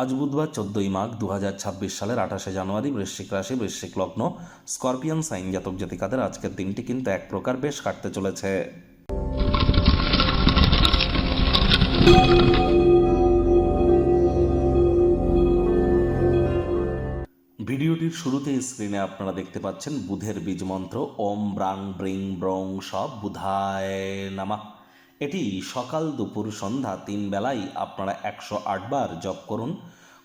আজ বুধবার চোদ্দই মাঘ দু হাজার ছাব্বিশ সালের আঠাশে জানুয়ারি বৃশ্চিক রাশি, বৃশ্চিক লগ্ন, স্করপিয়ান, সাইন জাতক জাতিকাদের আজকের দিনটি কিন্তু এক প্রকার বেশ কাটতে চলেছে। ভিডিওটির শুরুতে স্ক্রিনে আপনারা দেখতে পাচ্ছেন বুধের বীজ মন্ত্র, ওম, ব্রাং, ব্রিং, ব্রং, সব বুধায় নামা। এটি সকাল দুপুর সন্ধ্যা তিন বেলায় আপনারা একশো আটবার জপ করুন।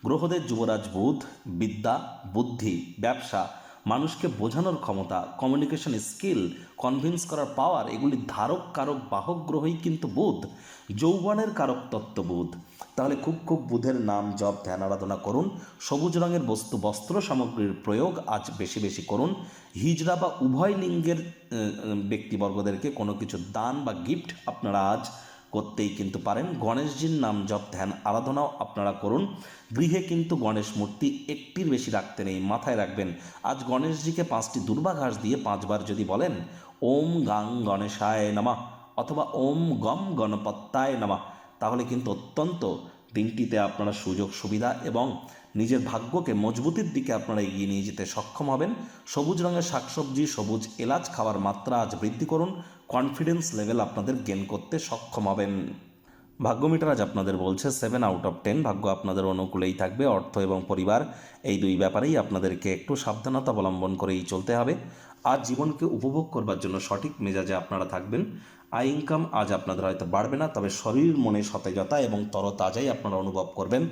গ্রহদের যুবরাজ বুধ, বিদ্যা, বুদ্ধি, ব্যবসা মানুষকে বোঝানোর ক্ষমতা কমিউনিকেশন স্কিল কনভিন্স করার পাওয়ার এগুলি ধারক, কারক, বাহক গ্রহই কিন্তু বুধ, যৌবনের কারক তত্ত্ব বুধ তাহলে খুব খুব বুধের নাম জপ, ধ্যান, আরাধনা করুন, সবুজ রঙের বস্তু, বস্ত্র সামগ্রীর প্রয়োগ আজ বেশি বেশি করুন, হিজড়া বা উভয় লিঙ্গের ব্যক্তিবর্গদেরকে কোনো কিছু দান বা গিফট আপনারা আজ করতেই কিন্তু পারেন। গণেশজির নাম জপ, ধ্যান, আরাধনাও আপনারা করুন। গৃহে কিন্তু গণেশ মূর্তি একটির বেশি রাখতে নেই, মাথায় রাখবেন। আজ গণেশজিকে পাঁচটি দুর্বাঘাস দিয়ে পাঁচবার যদি বলেন, ওম গাং গণেশায় নামা অথবা ওম গম গণপত্তায় নামা তাহলে কিন্তু অত্যন্ত দিনটিতে আপনারা সুযোগ, সুবিধা এবং নিজের ভাগ্যকে মজবুতির দিকে আপনারা এগিয়ে নিয়ে যেতে সক্ষম হবেন। সবুজ রঙের শাকসবজি, সবুজ এলাচ খাওয়ার মাত্রা আজ বৃদ্ধি করুন। কনফিডেন্স লেভেল আপনাদের গেন করতে সক্ষম হবেন। ভাগ্য মিটার আজ আপনাদের বলছে সেভেন আউট অফ টেন ভাগ্য আপনাদের অনুকূলেই থাকবে, অর্থ এবং পরিবার, এই দুই ব্যাপারেই আপনাদেরকে একটু সাবধানতা অবলম্বন করেই চলতে হবে। আজ জীবনকে উপভোগ করবার জন্য সঠিক মেজাজে আপনারা থাকবেন। আয় ইনকাম আজ আপনাদের হয়তো বাড়বে না, তবে শরীর, মনে সতেজতা এবং তরতাজাই আপনারা অনুভব করবেন।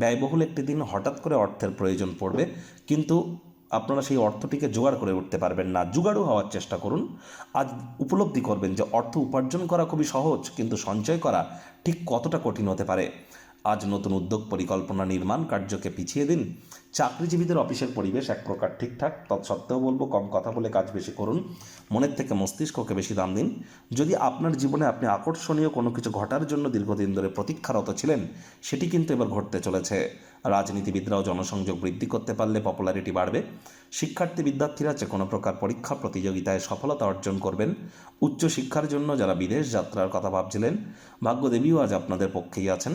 ব্যয়বহুল একটি দিন হঠাৎ করে অর্থের প্রয়োজন পড়বে, কিন্তু আপনারা সেই অর্থটিকে জোগাড় করে উঠতে পারবেন না। জোগাড়ও হওয়ার চেষ্টা করুন। আজ উপলব্ধি করবেন যে অর্থ উপার্জন করা খুবই সহজ, কিন্তু সঞ্চয় করা ঠিক কতটা কঠিন হতে পারে। আজ নতুন উদ্যোগ পরিকল্পনা নির্মাণ কার্যকে পিছিয়ে দিন। চাকরিজীবীদের অফিসের পরিবেশ এক প্রকার ঠিকঠাক। তৎসত্ত্বেও বলব, কম কথা বলে কাজ বেশি করুন। মনের থেকে মস্তিষ্ককে বেশি দাম দিন। যদি আপনার জীবনে আপনি আকর্ষণীয় কোনো কিছু ঘটার জন্য দীর্ঘদিন ধরে প্রতীক্ষারত ছিলেন, সেটি কিন্তু এবার ঘটতে চলেছে। রাজনীতিবিদরাও জনসংযোগ বৃদ্ধি করতে পারলে পপুলারিটি বাড়বে। শিক্ষার্থী বিদ্যার্থীরা যে কোনো প্রকার পরীক্ষা প্রতিযোগিতায় সফলতা অর্জন করবেন। উচ্চ শিক্ষার জন্য যারা বিদেশ যাত্রার কথা ভাবছিলেন, ভাগ্যদেবীও আজ আপনাদের পক্ষেই আছেন।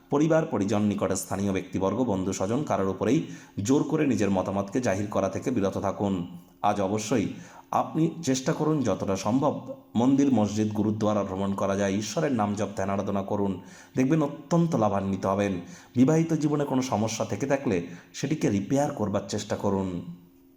পরিবার, পরিজন, নিকটে স্থানীয় ব্যক্তিবর্গ, বন্ধু, স্বজন কারোর উপরেই জোর করে নিজের মতামতকে জাহির করা থেকে বিরত থাকুন। আজ অবশ্যই আপনি চেষ্টা করুন যতটা সম্ভব মন্দির, মসজিদ, গুরুদ্বারা ভ্রমণ করা যায়। ঈশ্বরের নাম জপ, ধ্যান, আরাধনা করুন। দেখবেন অত্যন্ত লাভান্বিত হবেন। বিবাহিত জীবনে কোনো সমস্যা থেকে থাকলে সেটিকে রিপেয়ার করবার চেষ্টা করুন।